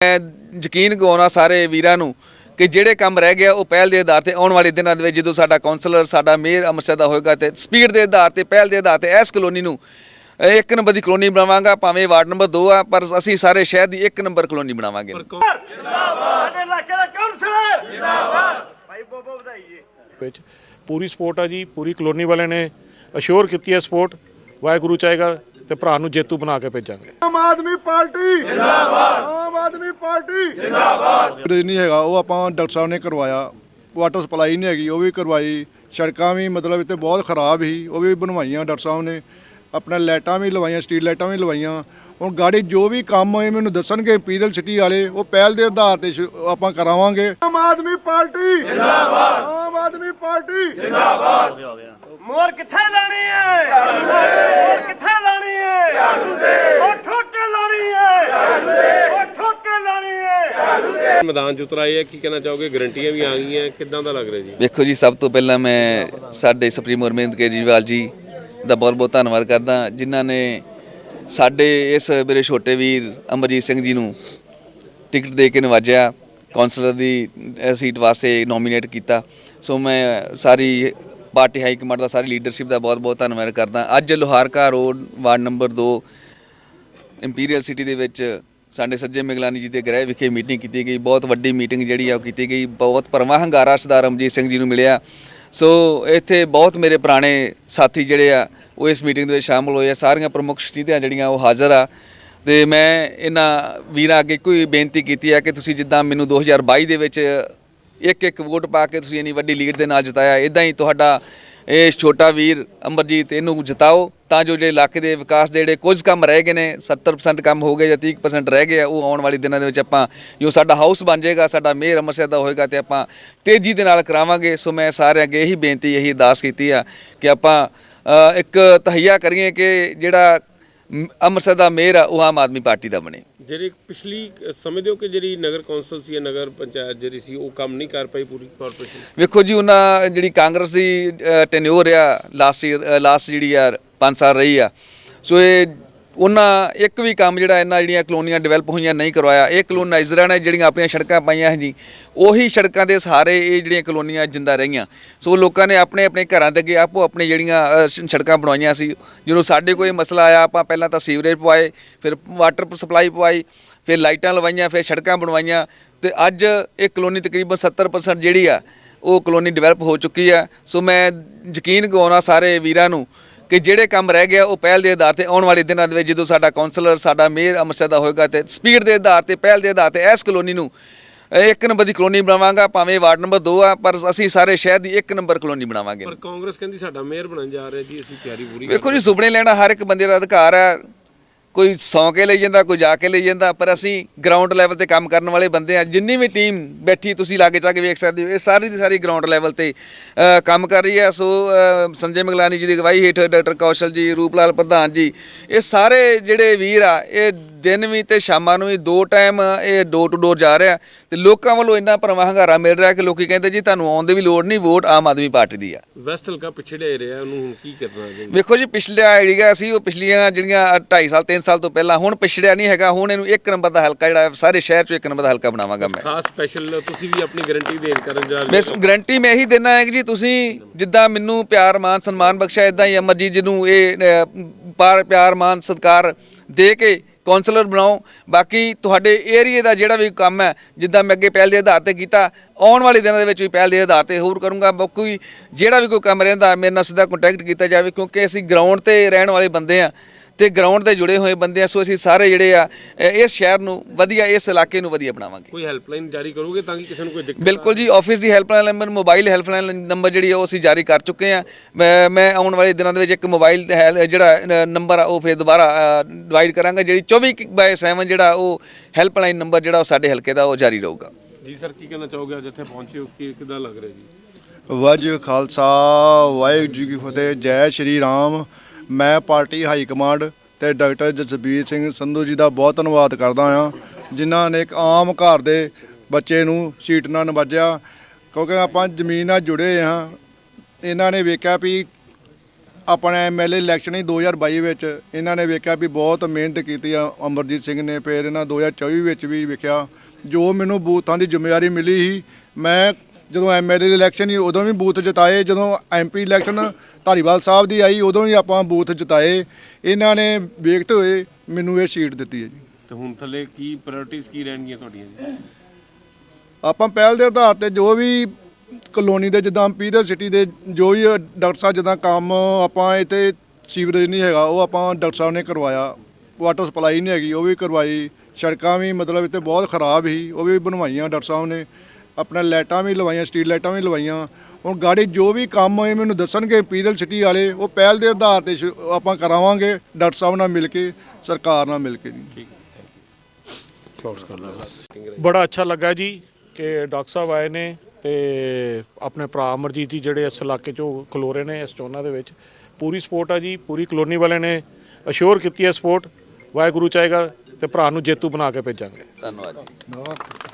ਮੈਂ ਯਕੀਨ ਦਿਵਾਉਣਾ ਸਾਰੇ ਵੀਰਾਂ ਨੂੰ ਕਿ ਜਿਹੜੇ ਕੰਮ ਰਹਿ ਗਿਆ ਉਹ ਪਹਿਲ ਦੇ ਆਧਾਰ ਤੇ ਆਉਣ ਵਾਲੇ ਦਿਨਾਂ ਦੇ ਵਿੱਚ ਜਦੋਂ ਸਾਡਾ ਕਾਉਂਸਲਰ ਸਾਡਾ ਮੇਅਰ ਅੰਮ੍ਰਿਤਸਰ ਦਾ ਹੋਏਗਾ ਤੇ ਸਪੀਡ ਦੇ ਆਧਾਰ ਤੇ ਪਹਿਲ ਦੇ ਆਧਾਰ ਤੇ ਇਸ ਕਲੋਨੀ ਨੂੰ ਇੱਕ ਨੰਬਰ ਦੀ ਕਲੋਨੀ ਬਣਾਵਾਂਗਾ ਭਾਵੇਂ ਵਾਰਡ ਨੰਬਰ 2 ਆ ਪਰ ਅਸੀਂ ਸਾਰੇ ਸ਼ਹਿਰ ਦੀ ਇੱਕ ਨੰਬਰ ਕਲੋਨੀ ਬਣਾਵਾਂਗੇ। ਸਾਡੇ ਇਲਾਕੇ ਦਾ ਕਾਉਂਸਲਰ ਜਿੰਦਾਬਾਦ! ਭਾਈ ਬੋਬੋ ਵਧਾਈ ਜੀ ਵਿੱਚ ਪੂਰੀ ਸਪੋਰਟ ਆ ਜੀ ਪੂਰੀ ਕਲੋਨੀ ਵਾਲਿਆਂ ਨੇ ਅਸ਼ੋਰ ਕੀਤੀ ਹੈ ਸਪੋਰਟ ਵਾਹਿਗੁਰੂ ਚਾਹੇਗਾ ਤੇ ਭਰਾ ਨੂੰ ਜੇਤੂ ਬਣਾ ਕੇ ਭੇਜਾਂਗੇ। ਆਮ ਆਦਮੀ ਪਾਰਟੀ। ਜਿੰਦਾਬਾਦ ਆਮ ਆਦਮੀ ਪਾਰਟੀ। ਜਿੰਦਾਬਾਦ ਨਹੀਂ ਹੈਗਾ ਉਹ ਆਪਾਂ ਡਾਕਟਰ ਸਾਹਿਬ ਨੇ ਕਰਵਾਇਆ। ਵਾਟਰ ਸਪਲਾਈ ਨਹੀਂ ਹੈਗੀ ਉਹ ਵੀ ਕਰਵਾਈ। ਸੜਕਾਂ ਵੀ ਮਤਲਬ ਇੱਥੇ ਬਹੁਤ ਖਰਾਬ ਸੀ ਉਹ ਵੀ ਬਣਵਾਈਆਂ ਡਾਕਟਰ ਸਾਹਿਬ ਨੇ। ਆਪਣੇ ਲਾਈਟਾਂ ਵੀ ਲਵਾਈਆਂ ਸਟਰੀਟ ਲਾਈਟਾਂ ਵੀ ਲਵਾਈਆਂ। ਹੁਣ ਗਾੜੀ ਜੋ ਵੀ ਕੰਮ ਹੋਏ ਮੈਨੂੰ ਦੱਸਣਗੇ ਇੰਪੀਰੀਅਲ ਸਿਟੀ ਵਾਲੇ ਉਹ ਪਹਿਲ ਦੇ ਆਧਾਰ ਤੇ ਸ਼ੁ- ਆਪਾਂ ਕਰਾਵਾਂਗੇ। ਆਮ ਆਦਮੀ ਪਾਰਟੀ। ਜਿੰਦਾਬਾਦ ਆਮ ਆਦਮੀ ਪਾਰਟੀ। ਮੋਰ ਕਿੱਥੇ ਲਾਣੀ ਹੈ ਮੋਰ ਕਿੱਥੇ ਲਾਣੀ ਹੈ ਉਹ ਠੋਕੇ ਲਾਣੀ ਹੈ ਉਹ ਠੋਕੇ ਲਾਣੀ ਹੈ ਮੈਦਾਨ ਚ ਉਤਰ ਆਏ ਆ ਕੀ ਕਹਿਣਾ ਚਾਹੋਗੇ? ਗਰੰਟੀਆਂ ਵੀ ਆ ਗਈਆਂ ਕਿੱਦਾਂ ਦਾ ਲੱਗ ਰਿਹਾ ਜੀ? ਵੇਖੋ ਜੀ ਸਭ ਤੋਂ ਪਹਿਲਾਂ ਮੈਂ ਸਾਡੇ ਸੁਪਰੀਮ ਅਰਵਿੰਦ ਕੇਜਰੀਵਾਲ ਜੀ ਦਾ ਬਹੁਤ ਬਹੁਤ ਧੰਨਵਾਦ ਕਰਦਾ ਜਿਨ੍ਹਾਂ ਨੇ ਸਾਡੇ ਇਸ ਮੇਰੇ ਛੋਟੇ ਵੀਰ ਅਮਰਜੀਤ ਸਿੰਘ ਜੀ ਨੂੰ ਟਿਕਟ ਦੇ ਕੇ ਨਵਾਜਿਆ ਕਾਉਂਸਲਰ ਦੀ ਸੀਟ ਵਾਸਤੇ ਨੋਮੀਨੇਟ ਕੀਤਾ। ਸੋ ਮੈਂ ਸਾਰੀ ਪਾਰਟੀ ਹਾਈ ਕਮਾਂਡ ਦਾ ਸਾਰੀ ਲੀਡਰਸ਼ਿਪ ਦਾ ਬਹੁਤ ਬਹੁਤ ਧੰਨਵਾਦ ਕਰਦਾ। ਅੱਜ Loharka road ward number 2 Imperial City ਦੇ ਵਿੱਚ ਸਾਡੇ ਸੱਜੇ ਮਿਗਲਾਨੀ ਜੀ ਦੇ ਗ੍ਰਹਿ ਵਿਖੇ ਮੀਟਿੰਗ ਕੀਤੀ ਗਈ। ਬਹੁਤ ਵੱਡੀ ਮੀਟਿੰਗ ਜਿਹੜੀ ਆ ਉਹ ਕੀਤੀ ਗਈ। ਬਹੁਤ ਪਰਮਾ ਹੰਗਾਰਾ ਸਰਦਾਰ ਰਮਜੀਤ ਸਿੰਘ ਜੀ ਨੂੰ ਮਿਲਿਆ। ਸੋ ਇੱਥੇ ਬਹੁਤ ਮੇਰੇ ਪੁਰਾਣੇ ਸਾਥੀ ਜਿਹੜੇ ਆ, ਉਹ ਇਸ ਮੀਟਿੰਗ ਦੇ ਵਿੱਚ ਸ਼ਾਮਲ ਹੋਏ ਆ। ਸਾਰੀਆਂ ਪ੍ਰਮੁੱਖ ਸ਼ਖਸੀਅਤਾਂ ਜਿਹੜੀਆਂ ਉਹ ਹਾਜ਼ਰ ਆ। ਤੇ ਮੈਂ ਇਹਨਾਂ ਵੀਰਾਂ ਅੱਗੇ ਕੋਈ ਬੇਨਤੀ ਕੀਤੀ ਆ ਕਿ ਤੁਸੀਂ ਜਿੱਦਾਂ ਮੈਨੂੰ 2022 ਦੇ ਵਿੱਚ ਇੱਕ ਇੱਕ ਵੋਟ ਪਾ ਕੇ ਤੁਸੀਂ ਇੰਨੀ ਵੱਡੀ ਲੀਡ ਦੇ ਨਾਲ ਜਿਤਾਇਆ। ਇਦਾਂ ਹੀ ਤੁਹਾਡਾ ਇਹ ਛੋਟਾ ਵੀਰ ਅਮਰਜੀਤ ਇਹਨੂੰ ਜਿਤਾਓ। ਤਾਂ ਜੋ ਜਿਹੜੇ ਇਲਾਕੇ ਦੇ ਵਿਕਾਸ ਦੇ ਜਿਹੜੇ ਕੁਝ ਕੰਮ ਰਹਿ ਗਏ ਨੇ 70% ਕੰਮ ਹੋ ਗਏ ਜਾਂ 30% ਰਹਿ ਗਏ ਉਹ ਆਉਣ ਵਾਲੇ ਦਿਨਾਂ ਦੇ ਵਿੱਚ ਆਪਾਂ, ਜੋ ਸਾਡਾ ਹਾਊਸ ਬਣ ਜਾਏਗਾ, ਸਾਡਾ ਮੇਅਰ ਅੰਮ੍ਰਿਤਸਰ ਦਾ ਹੋਏਗਾ ਤੇ ਆਪਾਂ ਤੇਜ਼ੀ ਦੇ ਨਾਲ ਕਰਾਵਾਂਗੇ। ਸੋ ਮੈਂ ਸਾਰਿਆਂ ਅੱਗੇ ਇਹੀ ਬੇਨਤੀ, ਇਹੀ ਅਰਦਾਸ ਕੀਤੀ ਆ ਕਿ ਆਪਾਂ ਇੱਕ ਤਹਈਆ ਕਰੀਏ ਕਿ ਜਿਹੜਾ ਅੰਮ੍ਰਿਤਸਰ ਦਾ ਮੇਅਰ ਆ, ਉਹ ਆਮ ਆਦਮੀ ਪਾਰਟੀ ਦਾ ਬਣੇ। ਜਿਹੜੀ ਪਿਛਲੀ ਸਮਝਦੇ ਹੋ ਕਿ ਜਿਹੜੀ ਨਗਰ ਕੌਂਸਲ ਸੀ ਜਾਂ ਨਗਰ ਪੰਚਾਇਤ ਜਿਹੜੀ ਸੀ, ਉਹ ਕੰਮ ਨਹੀਂ ਕਰ ਪਾਈ ਪੂਰੀ ਕਾਰਪੋਰੇਸ਼ਨ ਵੇਖੋ ਜੀ, ਉਹਨਾਂ, ਜਿਹੜੀ ਕਾਂਗਰਸ ਦੀ ਟੈਨਿਓਰ ਆ ਲਾਸਟ ਲਾਸਟ ਜਿਹੜੀ ਆ 5 ਸਾਲ ਰਹੀ ਆ। ਸੋ ਇਹ ਉਹਨਾਂ ਇੱਕ ਵੀ ਕੰਮ ਜਿਹੜਾ ਇਹਨਾਂ ਜਿਹੜੀਆਂ ਕਲੋਨੀਆਂ ਡਿਵੈਲਪ ਹੋਈਆਂ ਨਹੀਂ ਕਰਵਾਇਆ, ਇਹ ਕਲੋਨਾਈਜ਼ਰਾਂ ਨੇ ਜਿਹੜੀਆਂ ਆਪਣੀਆਂ ਸੜਕਾਂ ਪਾਈਆਂ ਹੈ ਜੀ, ਉਹੀ ਸੜਕਾਂ ਦੇ ਸਾਰੇ ਇਹ ਜਿਹੜੀਆਂ ਕਲੋਨੀਆਂ ਜਿੰਦਾ ਰਹੀਆਂ। ਸੋ ਲੋਕਾਂ ਨੇ ਆਪਣੇ ਆਪਣੇ ਘਰਾਂ ਦੇ ਅੱਗੇ ਆਪੋ ਆਪਣੇ ਜਿਹੜੀਆਂ ਸੜਕਾਂ ਬਣਾਈਆਂ ਸੀ। ਜਦੋਂ ਸਾਡੇ ਕੋਈ ਮਸਲਾ ਆਇਆ, ਆਪਾਂ ਪਹਿਲਾਂ ਤਾਂ ਸੀਵਰੇਜ ਪਵਾਏ, ਫਿਰ ਵਾਟਰ ਸਪਲਾਈ ਪਵਾਈ, ਫਿਰ ਲਾਈਟਾਂ ਲਵਾਈਆਂ, ਫਿਰ ਸੜਕਾਂ ਬਣਵਾਈਆਂ। ਤੇ ਅੱਜ ਇਹ ਕਲੋਨੀ ਤਕਰੀਬਨ 70% ਜਿਹੜੀ ਆ, ਉਹ ਕਲੋਨੀ ਡਿਵੈਲਪ ਹੋ ਚੁੱਕੀ ਆ। ਸੋ ਮੈਂ ਯਕੀਨ ਦਿਵਾਉਣਾ ਸਾਰੇ ਵੀਰਾਂ ਨੂੰ ਕਿ ਜਿਹੜੇ ਕੰਮ ਰਹਿ ਗਿਆ ਉਹ ਪਹਿਲ ਦੇ ਆਧਾਰ ਤੇ ਆਉਣ ਵਾਲੇ ਦਿਨਾਂ ਦੇ ਵਿੱਚ ਜਦੋਂ ਸਾਡਾ ਕਾਉਂਸਲਰ ਸਾਡਾ ਮੇਅਰ ਅੰਮ੍ਰਿਤਸਰ ਦਾ ਹੋਏਗਾ ਤੇ ਸਪੀਡ ਦੇ ਆਧਾਰ ਤੇ ਪਹਿਲ ਦੇ ਆਧਾਰ ਤੇ ਇਸ ਕਲੋਨੀ ਨੂੰ ਇੱਕ ਨੰਬਰ ਦੀ ਕਲੋਨੀ ਬਣਾਵਾਂਗਾ ਭਾਵੇਂ ਵਾਰਡ ਨੰਬਰ 2 ਆ ਪਰ ਅਸੀਂ ਸਾਰੇ ਸ਼ਹਿਰ ਦੀ ਇੱਕ ਨੰਬਰ ਕਲੋਨੀ ਬਣਾਵਾਂਗੇ। ਪਰ ਕਾਂਗਰਸ ਕਹਿੰਦੀ ਸਾਡਾ ਮੇਅਰ ਬਣਨ ਜਾ ਰਿਹਾ ਜੀ ਅਸੀਂ ਤਿਆਰੀ ਪੂਰੀ ਵੇਖੋ ਜੀ ਸੁਪਨੇ ਲੈਣਾ ਹਰ ਇੱਕ ਬੰਦੇ ਦਾ ਅਧਿਕਾਰ ਹੈ। ਕੋਈ ਸੌਂ ਕੇ ਲਈ ਜਾਂਦਾ, ਕੋਈ ਜਾ ਕੇ ਲਈ ਜਾਂਦਾ, ਪਰ ਅਸੀਂ ਗਰਾਊਂਡ ਲੈਵਲ ਤੇ ਕੰਮ ਕਰਨ ਵਾਲੇ ਬੰਦੇ ਆ ਜਿੰਨੀ ਵੀ ਟੀਮ ਬੈਠੀ ਤੁਸੀਂ ਲਾਗੇ ਜਾ ਕੇ ਵੇਖ ਸਕਦੇ ਹੋ, ਇਹ ਸਾਰੀ ਦੀ ਸਾਰੀ ਗਰਾਊਂਡ ਲੈਵਲ ਤੇ ਕੰਮ ਕਰ ਰਹੀ ਹੈ। ਸੋ ਸੰਜੇ ਮੰਗਲਾਨੀ ਜੀ ਦੀ ਅਗਵਾਈ ਹੇਠ ਡਾਕਟਰ ਕੌਸ਼ਲ ਜੀ ਰੂਪਲਾਲ ਪ੍ਰਧਾਨ ਜੀ, ਇਹ ਸਾਰੇ ਜਿਹੜੇ ਵੀਰ ਆ, ਇਹ ਦਿਨ ਵੀ ਤੇ ਸ਼ਾਮਾਂ ਨੂੰ ਵੀ ਦੋ ਟਾਈਮ ਇਹ ਡੋਰ ਟੂ ਡੋਰ ਜਾ ਰਿਹਾ ਤੇ ਲੋਕਾਂ ਵੱਲੋਂ ਇੰਨਾ ਪਰਮਾ ਹੰਗਾਰਾ ਮਿਲ ਰਿਹਾ ਕਿ ਲੋਕੀ ਕਹਿੰਦੇ ਜੀ ਤੁਹਾਨੂੰ ਆਉਣ ਦੀ ਵੀ ਲੋੜ ਨਹੀਂ ਵੋਟ ਆਮ ਆਦਮੀ ਪਾਰਟੀ ਦੀ ਆ। ਵੈਸਟ ਹਲਕਾ ਪਿਛੜੇ ਰਿਹਾ ਉਹਨੂੰ ਹੁਣ ਕੀ ਕਰਨਾ ਹੈ? ਵੇਖੋ ਜੀ ਪਿਛਲਾ ਏਰੀਆ ਸੀ ਉਹ ਪਿਛਲੀਆਂ ਜਿਹੜੀਆਂ 2.5 ਸਾਲ 3 ਸਾਲ ਤੋਂ ਪਹਿਲਾਂ ਹੁਣ ਪਿਛੜਿਆ ਨਹੀਂ ਹੈਗਾ ਹੁਣ ਇਹਨੂੰ ਇੱਕ ਨੰਬਰ ਦਾ ਹਲਕਾ ਜਿਹੜਾ ਹੈ, ਸਾਰੇ ਸ਼ਹਿਰ ਚੋਂ ਇੱਕ ਨੰਬਰ ਦਾ ਹਲਕਾ ਬਣਾਵਾਂਗਾ ਮੈਂ। ਖਾਸ ਸਪੈਸ਼ਲ ਤੁਸੀਂ ਵੀ ਆਪਣੀ ਗਾਰੰਟੀ ਦੇਣ ਕਰਨ ਜਾ ਰਹੇ ਮੈਂ ਗਰੰਟੀ ਮੈਂ ਇਹੀ ਦੇਣਾ ਹੈ ਕਿ ਜੀ ਤੁਸੀਂ ਜਿੱਦਾਂ ਮੈਨੂੰ ਪਿਆਰ ਮਾਨ ਸਨਮਾਨ ਬਖਸ਼ਿਆ ਇਦਾਂ ਹੀ ਅਮਰਜੀਤ ਜੀ ਨੂੰ ਇਹ ਪਿਆਰ ਮਾਨ ਸਤਿਕਾਰ ਦੇ ਕੇ ਕਾਉਂਸਲਰ ਬਣਾਓ। ਬਾਕੀ ਤੁਹਾਡੇ ਏਰੀਏ ਦਾ ਜਿਹੜਾ ਵੀ ਕੰਮ ਹੈ, ਜਿੱਦਾਂ ਮੈਂ ਅੱਗੇ ਪਹਿਲ ਦੇ ਆਧਾਰ ਤੇ ਕੀਤਾ, ਆਉਣ ਵਾਲੇ ਦਿਨਾਂ ਦੇ ਵਿੱਚ ਵੀ ਪਹਿਲ ਦੇ ਆਧਾਰ ਤੇ ਹੋਰ ਕਰੂੰਗਾ। ਕੋਈ ਜਿਹੜਾ ਵੀ ਕੋਈ ਕੰਮ ਰਹਿੰਦਾ, ਮੇਰੇ ਨਾਲ ਸਿੱਧਾ ਕੰਟੈਕਟ ਕੀਤਾ ਜਾਵੇ, ਕਿਉਂਕਿ ਅਸੀਂ ਗਰਾਊਂਡ ਤੇ ਰਹਿਣ ਵਾਲੇ ਬੰਦੇ ਆ ਤੇ ਗਰਾਊਂਡ ਤੇ ਜੁੜੇ ਹੋਏ ਬੰਦੇ ਆ ਸੋ ਅਸੀਂ ਸਾਰੇ ਜਿਹੜੇ ਆ ਇਸ ਸ਼ਹਿਰ ਨੂੰ ਵਧੀਆ ਇਸ ਇਲਾਕੇ ਨੂੰ ਵਧੀਆ ਬਣਾਵਾਂਗੇ। ਕੋਈ ਹੈਲਪਲਾਈਨ ਜਾਰੀ ਕਰੋਗੇ ਤਾਂ ਕਿ ਕਿਸੇ ਨੂੰ ਕੋਈ ਦਿੱਕਤ ਬਿਲਕੁਲ ਜੀ ਆਫਿਸ ਦੀ helpline number mobile helpline number ਜਿਹੜੀ ਆ ਉਹ ਅਸੀਂ ਜਾਰੀ ਕਰ ਚੁੱਕੇ ਆ। ਮੈਂ ਮੈਂ ਆਉਣ ਵਾਲੇ ਦਿਨਾਂ ਦੇ ਵਿੱਚ ਇੱਕ ਮੋਬਾਈਲ ਜਿਹੜਾ ਨੰਬਰ ਆ ਉਹ ਫਿਰ ਦੁਬਾਰਾ ਡਿਵਾਈਡ ਕਰਾਂਗਾ ਜਿਹੜੀ 24 ਬਾਏ 7 ਜਿਹੜਾ ਉਹ ਹੈਲਪਲਾਈਨ ਨੰਬਰ ਜਿਹੜਾ ਉਹ ਸਾਡੇ ਹਲਕੇ ਦਾ ਉਹ ਜਾਰੀ ਰਹੂਗਾ। ਜੀ ਸਰ ਕੀ ਕਹਿਣਾ ਚਾਹੋਗੇ? ਅੱਜ ਇੱਥੇ ਪਹੁੰਚੇ ਹੋ ਕੀ ਕਿਦਾਂ ਲੱਗ ਰਿਹਾ ਜੀ? ਵਾਹਿਗੁਰੂ ਖਾਲਸਾ ਵਾਹਿਗੁਰੂ ਜੀ ਕੀ ਫਤਿਹ ਜੈ ਸ਼੍ਰੀ ਰਾਮ। ਮੈਂ ਪਾਰਟੀ ਹਾਈ ਕਮਾਂਡ ਤੇ ਡਾਕਟਰ ਜਸਬੀਰ ਸਿੰਘ ਸੰਧੂ ਜੀ ਦਾ ਬਹੁਤ ਧੰਨਵਾਦ ਕਰਦਾ ਹਾਂ, ਜਿਨ੍ਹਾਂ ਨੇ ਇੱਕ ਆਮ ਘਰ ਦੇ ਬੱਚੇ ਨੂੰ ਸੀਟ ਨਾਲ ਨਵਾਜਿਆ। ਕਿਉਂਕਿ ਆਪਾਂ ਜ਼ਮੀਨ ਨਾਲ ਜੁੜੇ ਹਾਂ, ਇਹਨਾਂ ਨੇ ਵੇਖਿਆ ਵੀ ਆਪਣਾ ਐਮਐਲਏ ਇਲੈਕਸ਼ਨ ਹੀ 2022 ਵਿੱਚ ਇਹਨਾਂ ਨੇ ਵੇਖਿਆ ਵੀ ਬਹੁਤ ਮਿਹਨਤ ਕੀਤੀ ਆ, ਅਮਰਜੀਤ ਸਿੰਘ ਨੇ, ਫਿਰ ਇਹਨਾਂ 2024 ਵਿੱਚ ਵੀ ਵੇਖਿਆ। ਜੋ ਮੈਨੂੰ ਬੂਥਾਂ ਦੀ ਜ਼ਿੰਮੇਵਾਰੀ ਮਿਲੀ ਸੀ, ਮੈਂ ਜਦੋਂ ਐਮਐਲਏ ਇਲੈਕਸ਼ਨ ਹੀ ਉਦੋਂ ਵੀ ਬੂਥ ਜਿਤਾਏ। ਜਦੋਂ ਐਮਪੀ ਇਲੈਕਸ਼ਨ ਧਾਰੀਵਾਲ ਸਾਹਿਬ ਦੀ ਆਈ ਉਦੋਂ ਵੀ ਆਪਾਂ ਬੂਥ ਜਿਤਾਏ। ਇਹਨਾਂ ਨੇ ਵੇਖਦੇ ਹੋਏ ਮੈਨੂੰ ਇਹ ਸੀਟ ਦਿੱਤੀ ਹੈ ਜੀ। ਤੇ ਹੁਣ ਥੱਲੇ ਕੀ ਪ੍ਰਾਇੋਰਟੀਜ਼ ਕੀ ਰਹਿਣਗੀਆਂ ਤੁਹਾਡੀਆਂ ਜੀ? ਆਪਾਂ ਪਹਿਲ ਦੇ ਆਧਾਰ ਤੇ ਜੋ ਵੀ ਕਲੋਨੀ ਦੇ ਜਿੱਦਾਂ ਪੀਰੀਅਡ ਸਿਟੀ ਦੇ ਜੋ ਵੀ ਡਾਕਟਰ ਸਾਹਿਬ ਜਿੱਦਾਂ ਕੰਮ ਆਪਾਂ ਇੱਥੇ ਸੀਵਰੇਜ ਨਹੀਂ ਹੈਗਾ ਉਹ ਆਪਾਂ ਡਾਕਟਰ ਸਾਹਿਬ ਨੇ ਕਰਵਾਇਆ। ਵਾਟਰ ਸਪਲਾਈ ਨਹੀਂ ਹੈਗੀ ਉਹ ਵੀ ਕਰਵਾਈ। ਸੜਕਾਂ ਵੀ ਮਤਲਬ ਇੱਥੇ ਬਹੁਤ ਖਰਾਬ ਸੀ ਉਹ ਵੀ ਬਣਵਾਈਆਂ ਡਾਕਟਰ ਸਾਹਿਬ ਨੇ। ਆਪਣਾ ਲਾਈਟਾਂ ਵੀ ਲਵਾਈਆਂ ਸਟਰੀਟ ਲਾਈਟਾਂ ਵੀ ਲਵਾਈਆਂ। ਹੁਣ ਗਾੜੀ ਜੋ ਵੀ ਕੰਮ ਹੋਏ ਮੈਨੂੰ ਦੱਸਣਗੇ ਪੀਰੀਅਡ ਸਿਟੀ ਵਾਲੇ ਉਹ ਪਹਿਲ ਦੇ ਆਧਾਰ ਤੇ ਸ਼ੁ- ਆਪਾਂ ਕਰਾਵਾਂਗੇ ਡਾਕਟਰ ਸਾਹਿਬ ਨਾਲ ਮਿਲ ਕੇ ਸਰਕਾਰ ਨਾਲ ਮਿਲ ਕੇ ਜੀ। ਬੜਾ ਅੱਛਾ ਲੱਗਾ ਜੀ ਕਿ ਡਾਕਟਰ ਸਾਹਿਬ ਆਏ ਨੇ ਤੇ ਆਪਣੇ ਭਰਾ ਅਮਰਜੀਤ ਜੀ ਜਿਹੜੇ ਇਸ ਇਲਾਕੇ ਚੋਂ ਖਲੋ ਰਹੇ ਨੇ ਇਸ ਚੋਣਾਂ ਦੇ ਵਿੱਚ। ਪੂਰੀ ਸਪੋਰਟ ਆ ਜੀ ਪੂਰੀ ਕਲੋਨੀ ਵਾਲਿਆਂ ਨੇ ਅਸ਼ੋਰ ਕੀਤੀ ਹੈ ਸਪੋਰਟ। ਵਾਹਿਗੁਰੂ ਚਾਹੇਗਾ ਤੇ ਭਰਾ ਨੂੰ ਜੇਤੂ ਬਣਾ ਕੇ ਭੇਜਾਂਗੇ। ਧੰਨਵਾਦ ਜੀ।